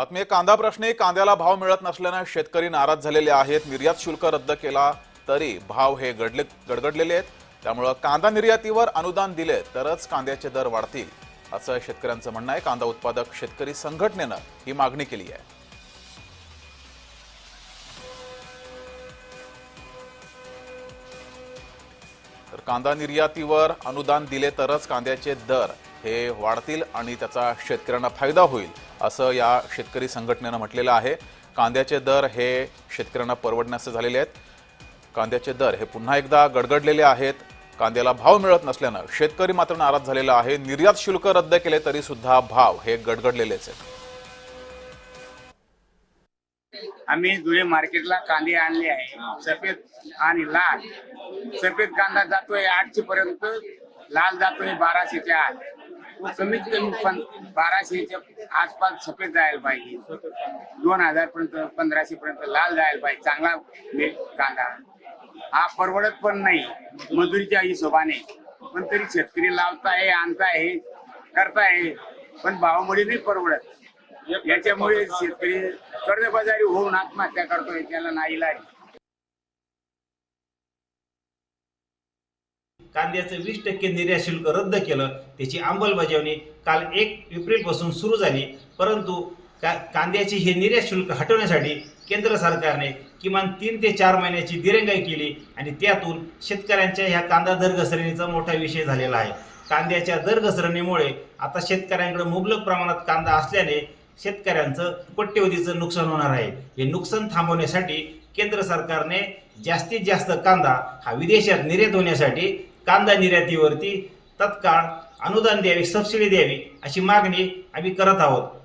बातमी कांदा प्रश्नी कांद्याला भाव मिळत नसल्यानं शेतकरी नाराज झालेले आहेत. निर्यात शुल्क रद्द केला तरी भाव हे गडले गडगडलेले आहेत. त्यामुळं कांदा निर्यातीवर अनुदान दिले तरच कांद्याचे दर वाढतील असं शेतकऱ्यांचं म्हणणं आहे. कांदा उत्पादक शेतकरी संघटनेनं ही मागणी केली आहे. तर कांदा निर्यातीवर अनुदान दिले तरच कांद्याचे दर हे वाढतील आणि त्याचा शेतकऱ्यांना फायदा होईल असं या शेतकरी संघटनेनं म्हटलेलं आहे. कांद्याचे दर हे शेतकऱ्यांना परवडण्याचे झालेले आहेत. कांद्याचे दर हे पुन्हा एकदा गडगडलेले आहेत. कांद्याला भाव मिळत नसल्यानं शेतकरी मात्र नाराज झालेला आहे. निर्यात शुल्क रद्द केले तरी सुद्धा भाव हे गडगडलेलेच आहेत. आम्ही जुने मार्केटला कांदे आणले आहे. सफेद आणि लाल. सफेद कांदा जातोय आठशे पर्यंत लाल जातोय बाराशेच्या आत. कमीत कमी पण बाराशेच्या आसपास सफेद जायला पाहिजे. दोन हजार पर्यंत पंधराशे पर्यंत लाल जायला पाहिजे. चांगला कांदा. हा परवडत पण नाही मजुरीच्या हिशोबाने. पण तरी शेतकरी लावताय आणताय करताय पण भावामुळे नाही परवडत. याच्यामुळे शेतकरी कर्जबाजारी होऊन आत्महत्या करतोय त्याला नाही इलाज कांद्याचं वीस टक्के निर्यात शुल्क रद्द केलं. त्याची अंमलबजावणी काल एक एप्रिलपासून सुरू झाली. परंतु का कांद्याची हे निर्यात शुल्क हटवण्यासाठी केंद्र सरकारने किमान तीन ते चार महिन्याची दिरंगाई केली आणि त्यातून शेतकऱ्यांच्या ह्या कांदा दर घसरणीचा मोठा विषय झालेला आहे. कांद्याच्या दर घसरणीमुळे आता शेतकऱ्यांकडे मुबलक प्रमाणात कांदा असल्याने शेतकऱ्यांचं कोट्यवधीचं नुकसान होणार आहे. हे नुकसान थांबवण्यासाठी केंद्र सरकारने जास्तीत जास्त कांदा हा विदेशात निर्यात होण्यासाठी कांदा निर्यातीवरती तत्काळ अनुदान द्यावे सबसिडी द्यावी अशी मागणी आम्ही करत आहोत.